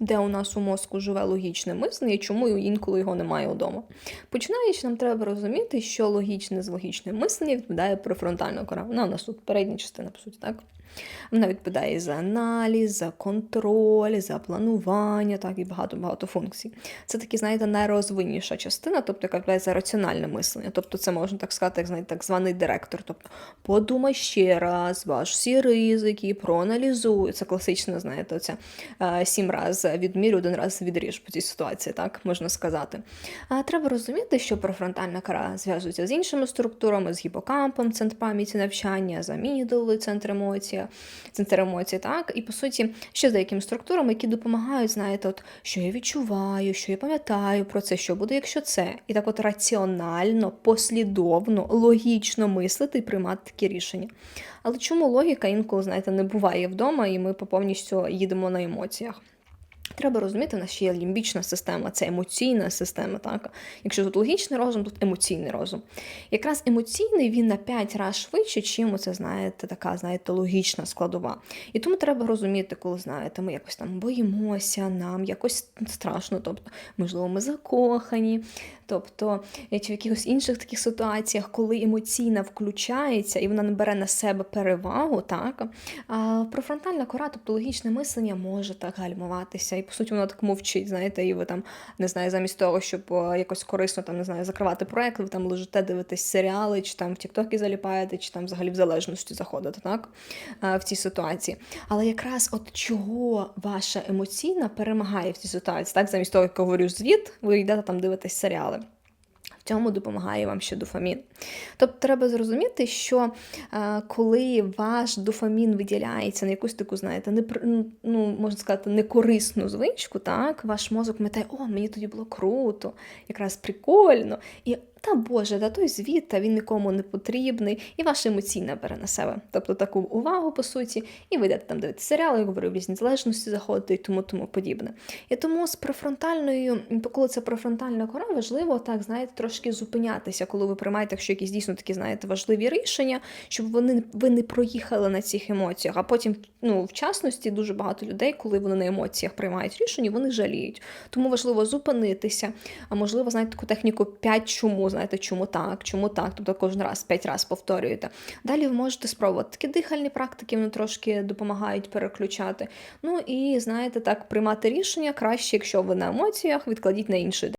де у нас у мозку живе логічне мислення, і чому інколи його немає вдома. Починаючи, нам треба розуміти, що логічне з логічним мисленням відповідає префронтальна кора. Вона у нас тут передня частина, по суті, так? Вона відповідає за аналіз, за контроль, за планування, так і багато-багато функцій. Це такі, знаєте, найрозвинніша частина, тобто яка відповідає за раціональне мислення. Тобто, це можна так сказати, як знаєте, так званий директор. Тобто, подумай ще раз, ваш всі ризики, проаналізуй. Це класично, знаєте, оця е, сім раз відмірю, один раз відріж по цій ситуації, так можна сказати. А треба розуміти, що префронтальна кора зв'язується з іншими структурами, з гіпокампом, центр пам'яті навчання, з центр емоцій, центр емоцій, так, і по суті, ще з деякими структурами, які допомагають, знаєте, от що я відчуваю, що я пам'ятаю про це, що буде, якщо це. І так от раціонально, послідовно, логічно мислити і приймати такі рішення. Але чому логіка інколи, знаєте, не буває вдома, і ми повністю їдемо на емоціях? Треба розуміти, в нас ще є лімбічна система, це емоційна система. Так? Якщо тут логічний розум, тут емоційний розум. Якраз емоційний він на 5 разів швидше, чим це, знаєте, така, знаєте, логічна складова. І тому треба розуміти, коли знаєте, ми якось там боїмося, нам якось страшно, тобто, можливо, ми закохані. Тобто, чи в якихось інших таких ситуаціях, коли емоційна включається і вона не бере на себе перевагу, так а профронтальна кора, тобто логічне мислення, може так гальмуватися. І по суті, воно так мовчить, знаєте, і ви там не знаю, замість того, щоб якось корисно там не знаю, закривати проект, ви там лежите, дивитесь серіали, чи там в Тіктоки заліпаєте, чи там взагалі в залежності заходите, так в цій ситуації. Але якраз от чого ваша емоційна перемагає в цій ситуації, так замість того, як говорю звіт, ви йдете там дивитесь серіали. Цьому допомагає вам ще дофамін. Тобто треба зрозуміти, що е, коли ваш дофамін виділяється на якусь таку, знаєте, не, ну, можна сказати, некорисну звичку, так, ваш мозок метає, о, мені тоді було круто, якраз прикольно. І та Боже, та той звіт, та він нікому не потрібний, і ваша емоційна бере на себе. Тобто таку увагу, по суті, і ви йдете там дивитися серіали, я говорю, в різні залежності заходити і тому тому подібне. І тому з префронтальною, коли це префронтальна кора, важливо так, знаєте, трошки зупинятися, коли ви приймаєте, якщо якісь дійсно такі, знаєте, важливі рішення, щоб вони ви не проїхали на цих емоціях. А потім, ну, в частності, дуже багато людей, коли вони на емоціях приймають рішення, вони жаліють. Тому важливо зупинитися, а можливо, знаєте, таку техніку 5 чому знаєте, чому так, чому так. Тобто кожен раз п'ять разів повторюєте. Далі ви можете спробувати такі дихальні практики, вони трошки допомагають переключати. Ну і знаєте, так, приймати рішення краще, якщо ви на емоціях, відкладіть на інший день.